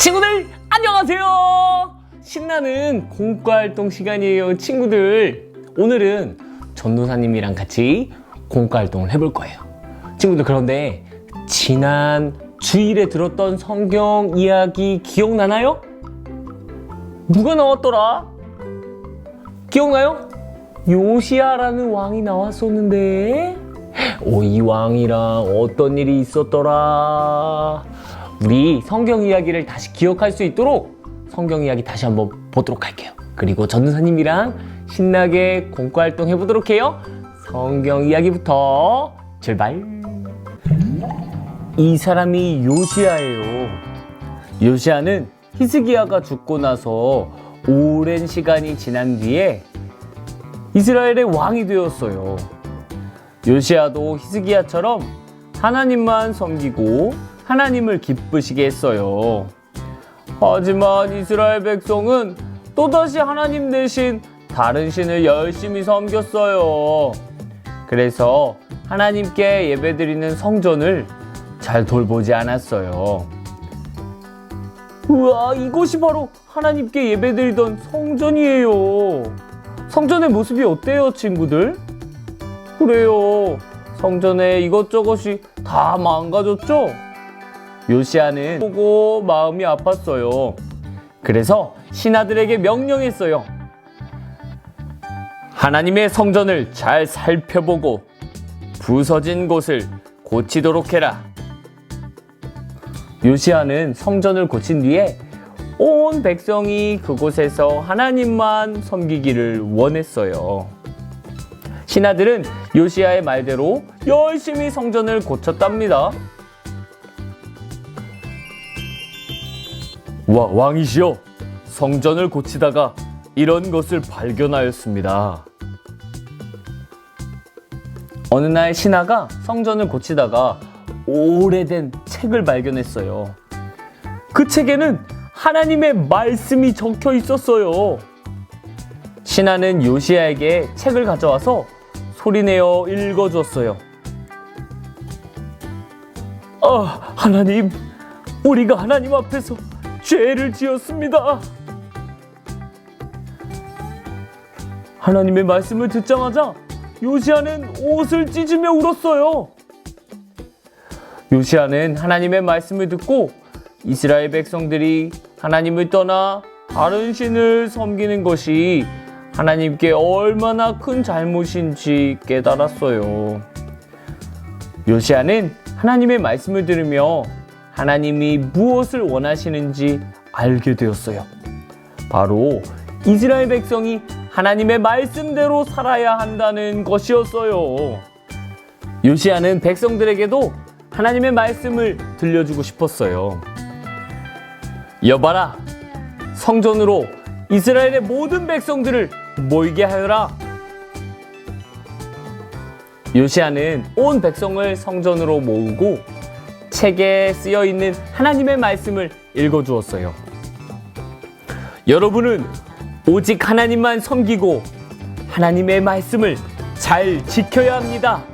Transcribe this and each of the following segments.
친구들 안녕하세요. 신나는 공과 활동 시간이에요, 친구들. 오늘은 전도사님이랑 같이 공과 활동을 해볼 거예요. 친구들 그런데 지난 주일에 들었던 성경 이야기 기억나나요? 누가 나왔더라? 기억나요? 요시아라는 왕이 나왔었는데 오 이 왕이랑 어떤 일이 있었더라 우리 성경 이야기를 다시 기억할 수 있도록 성경 이야기 다시 한번 보도록 할게요. 그리고 전도사님이랑 신나게 공과 활동 해보도록 해요. 성경 이야기부터 출발. 이 사람이 요시아예요. 요시아는 히스기야가 죽고 나서 오랜 시간이 지난 뒤에 이스라엘의 왕이 되었어요. 요시아도 히스기야처럼 하나님만 섬기고 하나님을 기쁘시게 했어요. 하지만 이스라엘 백성은 또다시 하나님 대신 다른 신을 열심히 섬겼어요. 그래서 하나님께 예배드리는 성전을 잘 돌보지 않았어요. 우와, 이곳이 바로 하나님께 예배드리던 성전이에요. 성전의 모습이 어때요, 친구들? 그래요. 성전에 이것저것이 다 망가졌죠? 요시아는 보고 마음이 아팠어요. 그래서 신하들에게 명령했어요. 하나님의 성전을 잘 살펴보고 부서진 곳을 고치도록 해라. 요시아는 성전을 고친 뒤에 온 백성이 그곳에서 하나님만 섬기기를 원했어요. 신하들은 요시아의 말대로 열심히 성전을 고쳤답니다. 와, 왕이시여, 성전을 고치다가 이런 것을 발견하였습니다. 어느 날 신하가 성전을 고치다가 오래된 책을 발견했어요. 그 책에는 하나님의 말씀이 적혀 있었어요. 신하는 요시아에게 책을 가져와서 소리내어 읽어줬어요. 아, 하나님, 우리가 하나님 앞에서 죄를 지었습니다. 하나님의 말씀을 듣자마자 요시아는 옷을 찢으며 울었어요. 요시아는 하나님의 말씀을 듣고 이스라엘 백성들이 하나님을 떠나 다른 신을 섬기는 것이 하나님께 얼마나 큰 잘못인지 깨달았어요. 요시아는 하나님의 말씀을 들으며 하나님이 무엇을 원하시는지 알게 되었어요. 바로 이스라엘 백성이 하나님의 말씀대로 살아야 한다는 것이었어요. 요시아는 백성들에게도 하나님의 말씀을 들려주고 싶었어요. 여봐라, 성전으로 이스라엘의 모든 백성들을 모이게 하여라. 요시아는 온 백성을 성전으로 모으고 책에 쓰여 있는 하나님의 말씀을 읽어 주었어요. 여러분은 오직 하나님만 섬기고 하나님의 말씀을 잘 지켜야 합니다.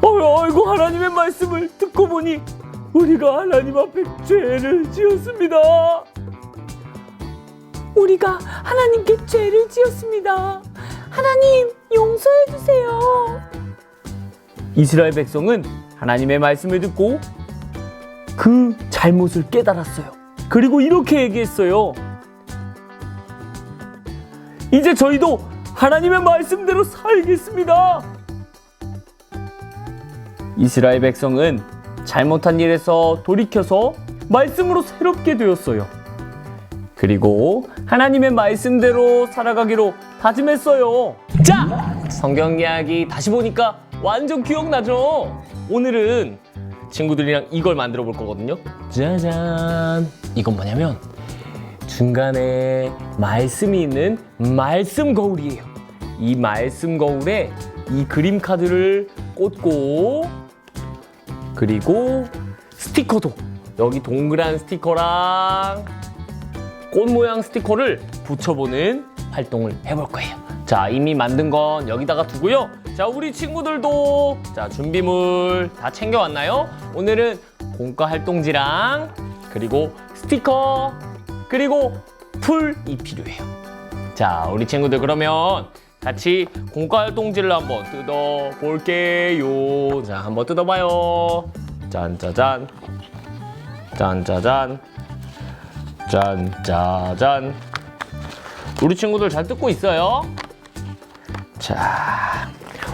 어, 아이고 하나님의 말씀을 듣고 보니 우리가 하나님 앞에 죄를 지었습니다. 우리가 하나님께 죄를 지었습니다. 하나님 용서해 주세요. 이스라엘 백성은 하나님의 말씀을 듣고 그 잘못을 깨달았어요. 그리고 이렇게 얘기했어요. 이제 저희도 하나님의 말씀대로 살겠습니다. 이스라엘 백성은 잘못한 일에서 돌이켜서 말씀으로 새롭게 되었어요. 그리고 하나님의 말씀대로 살아가기로 다짐했어요. 자, 성경 이야기 다시 보니까 완전 기억나죠? 오늘은 친구들이랑 이걸 만들어 볼 거거든요. 짜잔. 이건 뭐냐면 중간에 말씀이 있는 말씀 거울이에요. 이 말씀 거울에 이 그림 카드를 꽂고 그리고 스티커도 여기 동그란 스티커랑 꽃 모양 스티커를 붙여보는 활동을 해볼 거예요. 자, 이미 만든 건 여기다가 두고요. 자, 우리 친구들도 자, 준비물 다 챙겨왔나요? 오늘은 공과 활동지랑 그리고 스티커 그리고 풀이 필요해요. 자, 우리 친구들 그러면 같이 공과 활동지를 한번 뜯어 볼게요. 자, 한번 뜯어봐요. 짠짜잔, 짠짜잔, 짠짜잔. 우리 친구들 잘 뜯고 있어요. 자,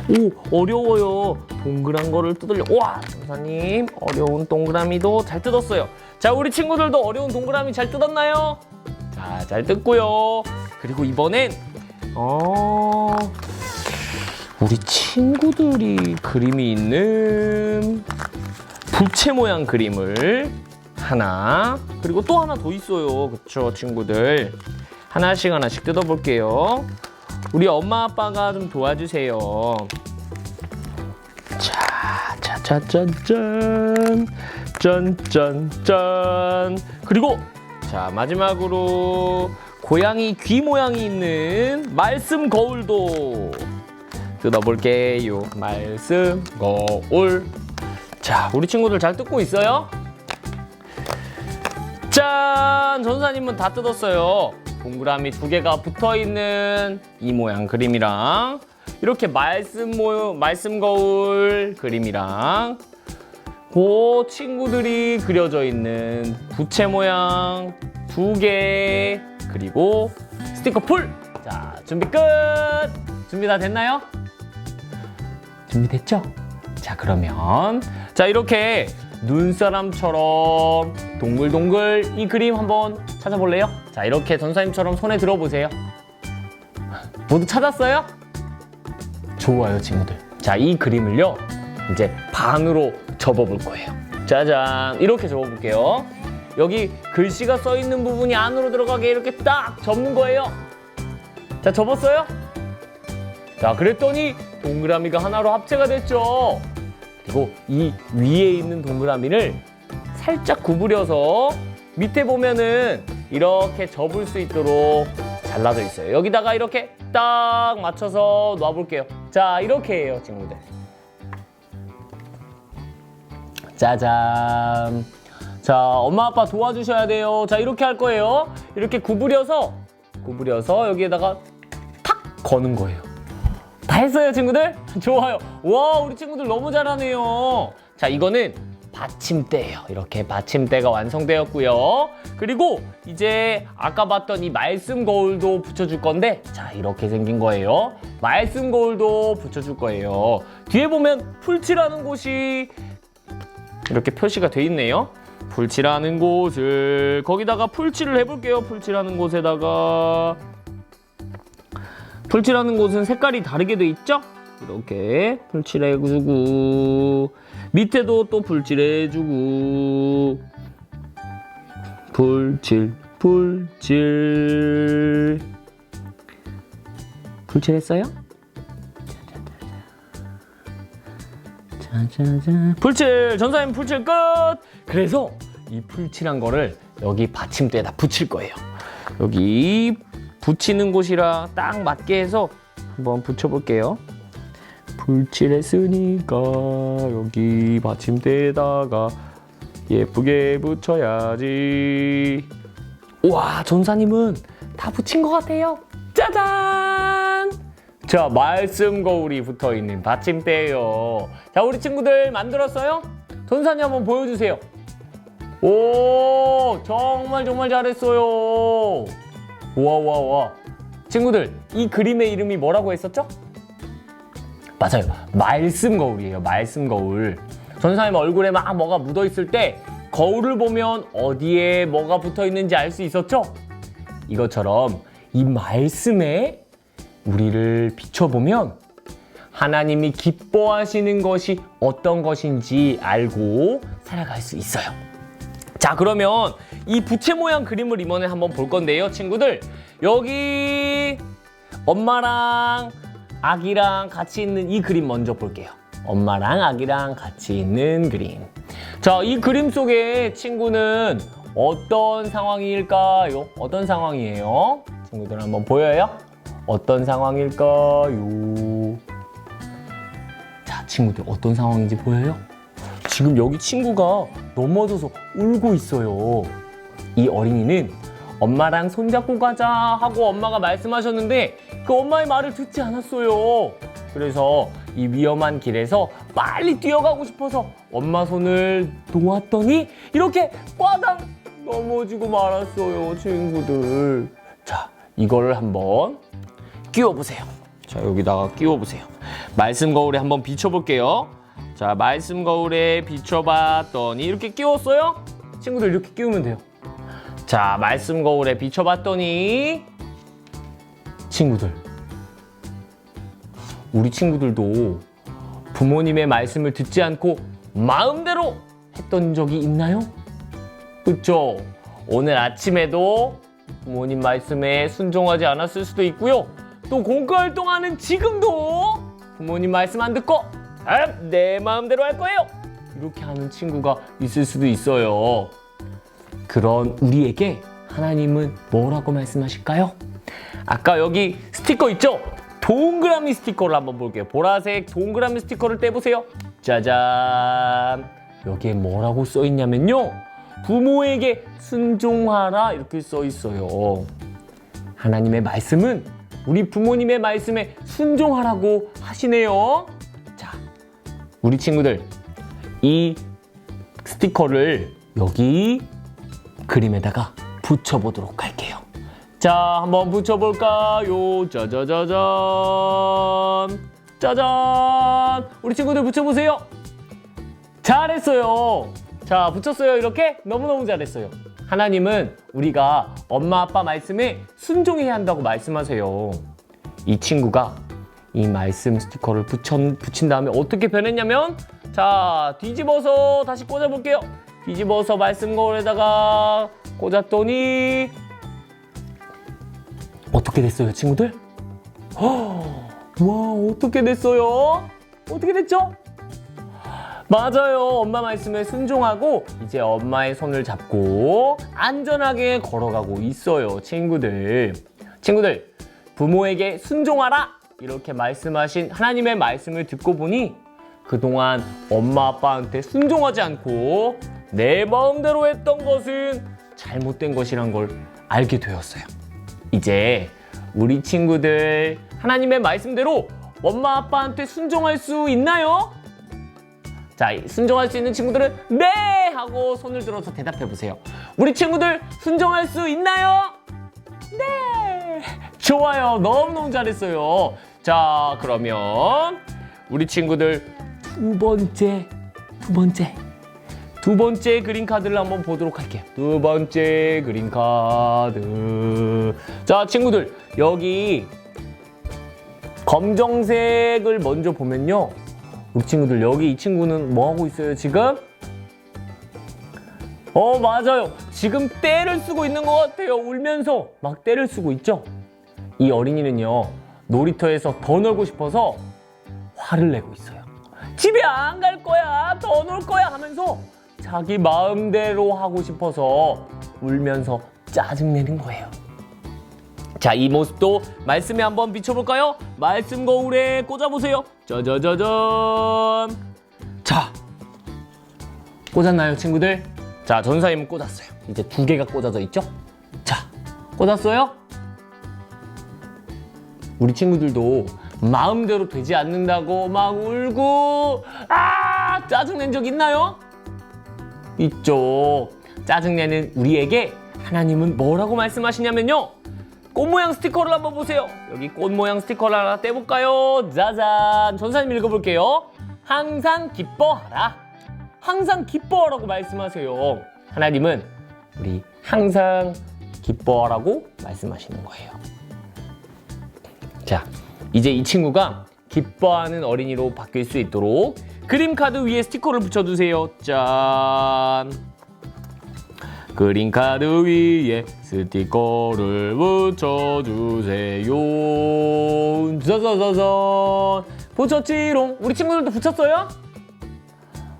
오 어려워요. 동그란 거를 뜯으려. 와, 전사님 어려운 동그라미도 잘 뜯었어요. 자, 우리 친구들도 어려운 동그라미 잘 뜯었나요? 자, 잘 뜯고요. 그리고 이번엔 어 우리 친구들이 그림이 있는 부채 모양 그림을 하나 그리고 또 하나 더 있어요. 그쵸, 친구들 하나씩 하나씩 뜯어볼게요. 우리 엄마 아빠가 좀 도와주세요. 자, 짜자짠짠, 짠짠짠. 그리고 자 마지막으로 고양이 귀 모양이 있는 말씀 거울도 뜯어볼게요. 말씀 거울. 자, 우리 친구들 잘 뜯고 있어요? 짠! 전사님은 다 뜯었어요. 동그라미 두 개가 붙어 있는 이 모양 그림이랑 이렇게 말씀 모 말씀 거울 그림이랑 그 친구들이 그려져 있는 부채 모양 두 개 그리고 스티커 풀. 자, 준비 끝. 준비 다 됐나요? 준비됐죠? 자, 그러면 자, 이렇게 눈사람처럼 동글동글 이 그림 한번 찾아볼래요? 자, 이렇게 전사님처럼 손에 들어보세요. 모두 찾았어요? 좋아요, 친구들. 자, 이 그림을요. 이제 반으로 접어볼 거예요. 짜잔. 이렇게 접어볼게요. 여기 글씨가 써 있는 부분이 안으로 들어가게 이렇게 딱 접는 거예요. 자, 접었어요? 자, 그랬더니 동그라미가 하나로 합체가 됐죠. 그리고 이 위에 있는 동그라미를 살짝 구부려서 밑에 보면은 이렇게 접을 수 있도록 잘라져 있어요. 여기다가 이렇게 딱 맞춰서 놔볼게요. 자, 이렇게 해요, 친구들. 짜잔. 자, 엄마 아빠 도와주셔야 돼요. 자, 이렇게 할 거예요. 이렇게 구부려서 구부려서 여기에다가 탁 거는 거예요. 다 했어요, 친구들? 좋아요. 와, 우리 친구들 너무 잘하네요. 자, 이거는 받침대예요. 이렇게 받침대가 완성되었고요. 그리고 이제 아까 봤던 이 말씀 거울도 붙여줄 건데, 자, 이렇게 생긴 거예요. 말씀 거울도 붙여줄 거예요. 뒤에 보면 풀칠하는 곳이 이렇게 표시가 돼 있네요. 풀칠하는 곳을 거기다가 풀칠을 해볼게요. 풀칠하는 곳에다가 풀칠하는 곳은 색깔이 다르게 돼 있죠? 이렇게 풀칠해주고 밑에도 또 풀칠해주고. 풀칠 풀칠. 풀칠했어요? 짜자자 풀칠 전사님 풀칠 끝! 그래서 이 풀칠한 거를 여기 받침대에다 붙일 거예요. 여기 붙이는 곳이라 딱 맞게 해서 한번 붙여볼게요 풀칠했으니까 여기 받침대에다가 예쁘게 붙여야지. 우와 전사님은 다 붙인 것 같아요. 짜잔! 자 말씀 거울이 붙어있는 받침대예요. 자 우리 친구들 만들었어요? 전사님 한번 보여주세요. 오 정말 정말 잘했어요. 우와 우와 우와. 친구들 이 그림의 이름이 뭐라고 했었죠? 맞아요 말씀 거울이에요 말씀 거울 전사님 얼굴에 막 뭐가 묻어 있을 때 거울을 보면 어디에 뭐가 붙어 있는지 알 수 있었죠? 이것처럼 이 말씀에 우리를 비춰보면 하나님이 기뻐하시는 것이 어떤 것인지 알고 살아갈 수 있어요. 자, 그러면 이 부채 모양 그림을 이번에 한번 볼 건데요, 친구들. 여기 엄마랑 아기랑 같이 있는 이 그림 먼저 볼게요. 엄마랑 아기랑 같이 있는 그림. 자, 이 그림 속에 친구는 어떤 상황일까요? 어떤 상황이에요? 친구들 한번 보여요? 어떤 상황일까요? 자, 친구들 어떤 상황인지 보여요? 지금 여기 친구가 넘어져서 울고 있어요. 이 어린이는 엄마랑 손잡고 가자 하고 엄마가 말씀하셨는데 그 엄마의 말을 듣지 않았어요. 그래서 이 위험한 길에서 빨리 뛰어가고 싶어서 엄마 손을 놓았더니 이렇게 꽈당 넘어지고 말았어요, 친구들. 자, 이거를 한번 끼워보세요. 자, 여기다가 끼워보세요. 말씀 거울에 한번 비춰볼게요. 자, 말씀 거울에 비춰봤더니 이렇게 끼웠어요? 친구들 이렇게 끼우면 돼요. 자, 말씀 거울에 비춰봤더니 친구들 우리 친구들도 부모님의 말씀을 듣지 않고 마음대로 했던 적이 있나요? 그쵸? 오늘 아침에도 부모님 말씀에 순종하지 않았을 수도 있고요. 또 공과 활동하는 지금도 부모님 말씀 안 듣고 아, 내 마음대로 할 거예요. 이렇게 하는 친구가 있을 수도 있어요. 그런 우리에게 하나님은 뭐라고 말씀하실까요? 아까 여기 스티커 있죠? 동그라미 스티커를 한번 볼게요. 보라색 동그라미 스티커를 떼보세요. 짜잔. 여기에 뭐라고 써 있냐면요. 부모에게 순종하라 이렇게 써 있어요. 하나님의 말씀은 우리 부모님의 말씀에 순종하라고 하시네요. 자, 우리 친구들 이 스티커를 여기 그림에다가 붙여보도록 할게요. 자, 한번 붙여볼까요? 짜자자잔. 짜잔. 우리 친구들 붙여보세요. 잘했어요. 자, 붙였어요. 이렇게 너무너무 잘했어요. 하나님은 우리가 엄마 아빠 말씀에 순종해야 한다고 말씀하세요. 이 친구가 이 말씀 스티커를 붙여, 붙인 다음에 어떻게 변했냐면 자, 뒤집어서 다시 꽂아 볼게요. 뒤집어서 말씀 거울에다가 꽂았더니 어떻게 됐어요, 친구들? 허, 와, 어떻게 됐어요? 어떻게 됐죠? 맞아요. 엄마 말씀에 순종하고 이제 엄마의 손을 잡고 안전하게 걸어가고 있어요, 친구들. 친구들, 부모에게 순종하라! 이렇게 말씀하신 하나님의 말씀을 듣고 보니 그동안 엄마 아빠한테 순종하지 않고 내 마음대로 했던 것은 잘못된 것이란 걸 알게 되었어요. 이제 우리 친구들 하나님의 말씀대로 엄마 아빠한테 순종할 수 있나요? 자, 순종할 수 있는 친구들은 네 하고 손을 들어서 대답해 보세요. 우리 친구들 순종할 수 있나요? 네. 좋아요. 너무너무 잘했어요. 자, 그러면 우리 친구들 두 번째, 두 번째. 두 번째 그린 카드를 한번 보도록 할게요. 두 번째 그린 카드. 자, 친구들, 여기 검정색을 먼저 보면요. 우리 친구들, 여기 이 친구는 뭐 하고 있어요, 지금? 어, 맞아요. 지금 떼를 쓰고 있는 것 같아요. 울면서 막 떼를 쓰고 있죠? 이 어린이는요, 놀이터에서 더 놀고 싶어서 화를 내고 있어요. 집에 안 갈 거야, 더 놀 거야 하면서 자기 마음대로 하고 싶어서 울면서 짜증내는 거예요. 자, 이 모습도 말씀에 한번 비춰볼까요? 말씀 거울에 꽂아보세요. 짜자자잔. 자, 꽂았나요, 친구들? 자, 전사님은 꽂았어요. 이제 두 개가 꽂아져 있죠? 자, 꽂았어요? 우리 친구들도 마음대로 되지 않는다고 막 울고 아 짜증 낸 적 있나요? 있죠. 짜증내는 우리에게 하나님은 뭐라고 말씀하시냐면요. 꽃 모양 스티커를 한번 보세요. 여기 꽃 모양 스티커를 하나 떼볼까요? 짜잔. 전사님 읽어볼게요. 항상 기뻐하라. 항상 기뻐하라고 말씀하세요. 하나님은 우리 항상 기뻐하라고 말씀하시는 거예요. 자, 이제 이 친구가 기뻐하는 어린이로 바뀔 수 있도록 그림 카드 위에 스티커를 붙여주세요. 짠. 그림 카드 위에 스티커를 붙여주세요. 짜자자잔. 붙였지롱. 우리 친구들도 붙였어요?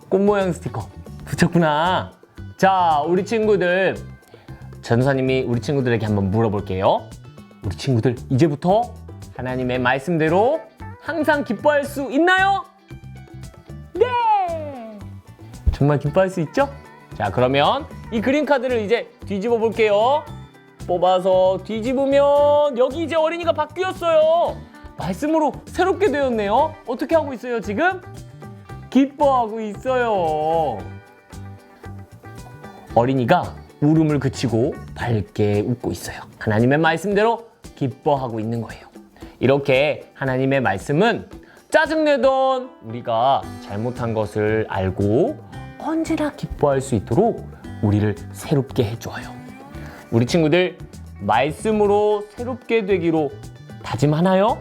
꽃 모양 스티커 붙였구나. 자, 우리 친구들 전사님이 우리 친구들에게 한번 물어볼게요. 우리 친구들 이제부터 하나님의 말씀대로 항상 기뻐할 수 있나요? 정말 기뻐할 수 있죠? 자, 그러면 이 그림 카드를 이제 뒤집어 볼게요. 뽑아서 뒤집으면 여기 이제 어린이가 바뀌었어요. 말씀으로 새롭게 되었네요. 어떻게 하고 있어요, 지금? 기뻐하고 있어요. 어린이가 울음을 그치고 밝게 웃고 있어요. 하나님의 말씀대로 기뻐하고 있는 거예요. 이렇게 하나님의 말씀은 짜증내던 우리가 잘못한 것을 알고 언제나 기뻐할 수 있도록 우리를 새롭게 해줘요. 우리 친구들 말씀으로 새롭게 되기로 다짐하나요?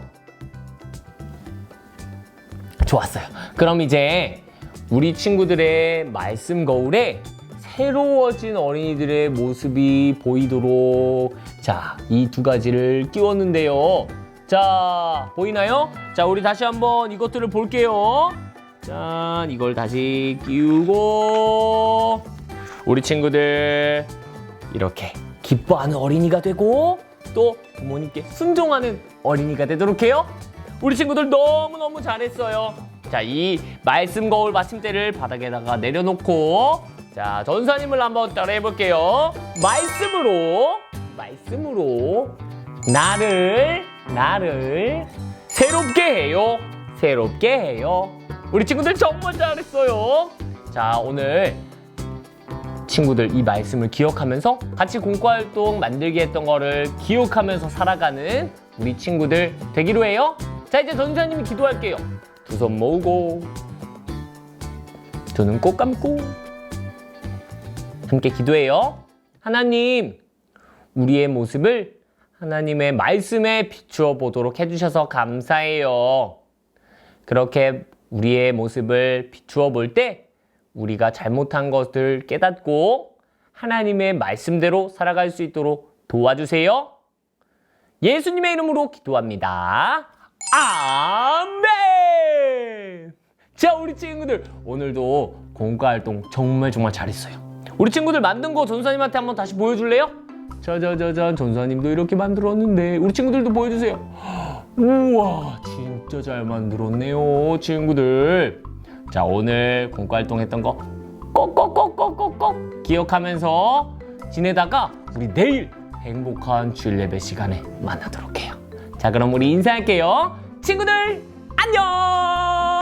좋았어요. 그럼 이제 우리 친구들의 말씀 거울에 새로워진 어린이들의 모습이 보이도록 자, 이 두 가지를 끼웠는데요. 자, 보이나요? 자, 우리 다시 한번 이것들을 볼게요. 짠, 이걸 다시 끼우고 우리 친구들 이렇게 기뻐하는 어린이가 되고 또 부모님께 순종하는 어린이가 되도록 해요. 우리 친구들 너무너무 잘했어요. 자, 이 말씀 거울 받침대를 바닥에다가 내려놓고 자, 전사님을 한번 따라해 볼게요. 말씀으로 말씀으로 나를 나를 새롭게 해요. 새롭게 해요. 우리 친구들 정말 잘했어요. 자, 오늘 친구들 이 말씀을 기억하면서 같이 공과활동 만들기 했던 거를 기억하면서 살아가는 우리 친구들 되기로 해요. 자 이제 전사님이 기도할게요. 두 손 모으고 두 눈 꼭 감고 함께 기도해요. 하나님 우리의 모습을 하나님의 말씀에 비추어 보도록 해주셔서 감사해요. 그렇게 우리의 모습을 비추어 볼 때 우리가 잘못한 것을 깨닫고 하나님의 말씀대로 살아갈 수 있도록 도와주세요. 예수님의 이름으로 기도합니다. 아멘! 자, 우리 친구들 오늘도 공과 활동 정말 정말 잘했어요. 우리 친구들 만든 거 전사님한테 한번 다시 보여줄래요? 짜자자잔 전사님도 이렇게 만들었는데 우리 친구들도 보여주세요. 우와 진짜 잘 만들었네요 친구들. 자 오늘 공과활동 했던 거 꼭꼭꼭꼭꼭꼭 기억하면서 지내다가 우리 내일 행복한 주일 예배 시간에 만나도록 해요. 자 그럼 우리 인사할게요. 친구들 안녕